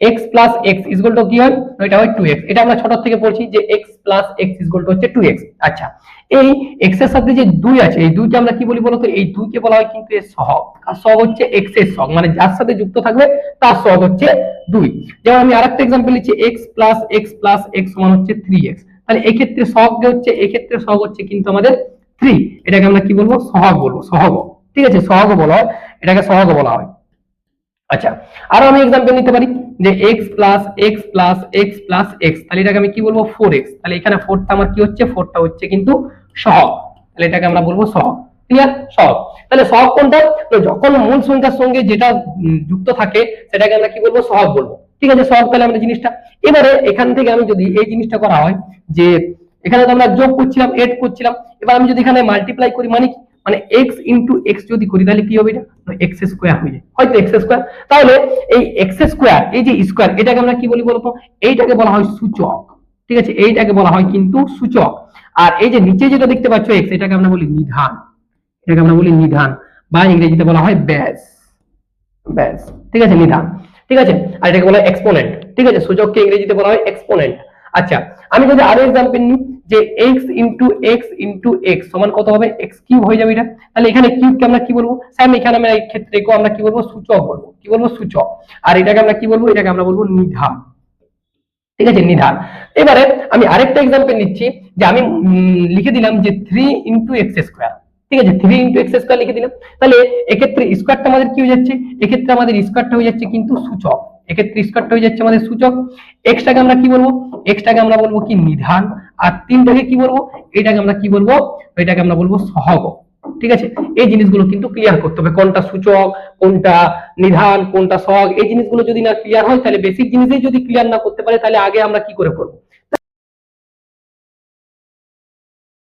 X plus x is equal to কি হয়? এটা হয় টু এক্স এটা আমরা ছোট থেকে পড়ছি যে x plus x is equal to হচ্ছে টু এক্স আচ্ছা এই এক্সের সাথে যে দুই আছে, এই দুইকে আমরা কি বলি বলতো? এই দুইকে বলা হয় কিন্তু এর সহগ। আর সহগ হচ্ছে এক্সের সহগ মানে যার সাথে যুক্ত থাকবে তার সহগ হচ্ছে দুই। যেমন আমি আরেকটা এক্সাম্পল নিচ্ছি x plus x plus x সমান হচ্ছে থ্রি এক্স তাহলে এক্ষেত্রে সহগ হচ্ছে, এক্ষেত্রে সহগ হচ্ছে কিন্তু আমাদের থ্রি এটাকে আমরা কি বলব? সহগ বলব, সহগ। ঠিক আছে, সহগ বলা হয়। এটাকে সহগ বলা হয়। আচ্ছা আরও আমি এক্সাম্পল নিতে পারি, যে x plus x plus x plus x তাহলে এটাকে আমি কি বলব? ফোর এক্স তাহলে এখানে ফোরটা আমার কি হচ্ছে? ফোরটা হচ্ছে কিন্তু সহগ, তাহলে এটাকে আমরা বলব সহগ ক্লিয়ার সহগ, তাহলে সহগ কোনটা? যখন মূল সংখ্যার সঙ্গে যেটা যুক্ত থাকে, সেটাকে আমরা কি বলব? সহগ বলব, ঠিক আছে? সহগ তাহলে আমরা জিনিসটা, এবারে এখান থেকে আমি যদি এই জিনিসটা করা হয়, যে এখানে তো আমরা যোগ করছিলাম এড করছিলাম, এবার আমি যদি এখানে মাল্টিপ্লাই করি মানে কি? মানে এক্স ইন্টু এক্স যদি করি, তাহলে কি হবে এটা? এক্স স্কোয়ার হয়ে যায়। হয়তো এক্স স্কোয়ার তাহলে এই এক্স স্কোয়ার এই যে স্কোয়ার এটাকে আমরা কি বলি বলতো? এইটাকে বলা হয় সূচক। ঠিক আছে? এইটাকে বলা হয় কিন্তু সূচক। আর এই যে নিচে যেটা দেখতে পাচ্ছ এক্স এটাকে আমরা বলি নিধান। এটাকে আমরা বলি নিধান। বা ইংরেজিতে বলা হয় ব্যাস। ব্যাস। ঠিক আছে? নিধান। ঠিক আছে? আর এটাকে বলা হয় এক্সপোনেন্ট ঠিক আছে? সূচককে ইংরেজিতে বলা হয় এক্সপোনেন্ট আচ্ছা আমি যদি আরও এক্সাম্পল নিই, যে x into x into x সমান কত হবে? এক্স কিউব হয়ে যাবে এটা। তাহলে এখানে কিউবকে আমরা কি বলব? স্যাম এখানে আমরা এই ক্ষেত্রে আমরা কি বলব? সূচক বলব। কি বলব? সূচক। আর এটাকে আমরা কি বলব? এটাকে আমরা বলব নিধান। ঠিক আছে? নিধান। এবারে আমি আরেকটা এক্সাম্পল নিচ্ছি, যে আমি লিখে দিলাম যে থ্রি ইন্টু এক্স স্কোয়ার ঠিক আছে? থ্রি ইন্টু এক্স স্কোয়ার লিখে দিলাম। তাহলে এক্ষেত্রে স্কোয়ারটা আমাদের কি হয়ে যাচ্ছে? এক্ষেত্রে আমাদের স্কোয়ারটা হয়ে যাচ্ছে কিন্তু সূচক। এক্ষেত্রে স্কোয়ারটা হয়ে যাচ্ছে আমাদের সূচক। এক্সটাকে আমরা কি বলব? এক্সটাকে আমরা বলব কি? নিধান। আর তিনটাকে কি বলব? এটাকে আমরা কি বলব? এটাকে আমরা বলব সহগ। ঠিক আছে? এই জিনিসগুলো কিন্তু ক্লিয়ার করতে হবে। কোনটা সূচক, কোনটা নিধান, কোনটা সহগ? এই জিনিসগুলো যদি না ক্লিয়ার হয়, তাহলে বেসিক জিনিসই যদি ক্লিয়ার না করতে পারে, তাহলে আগে আমরা কি করে করব?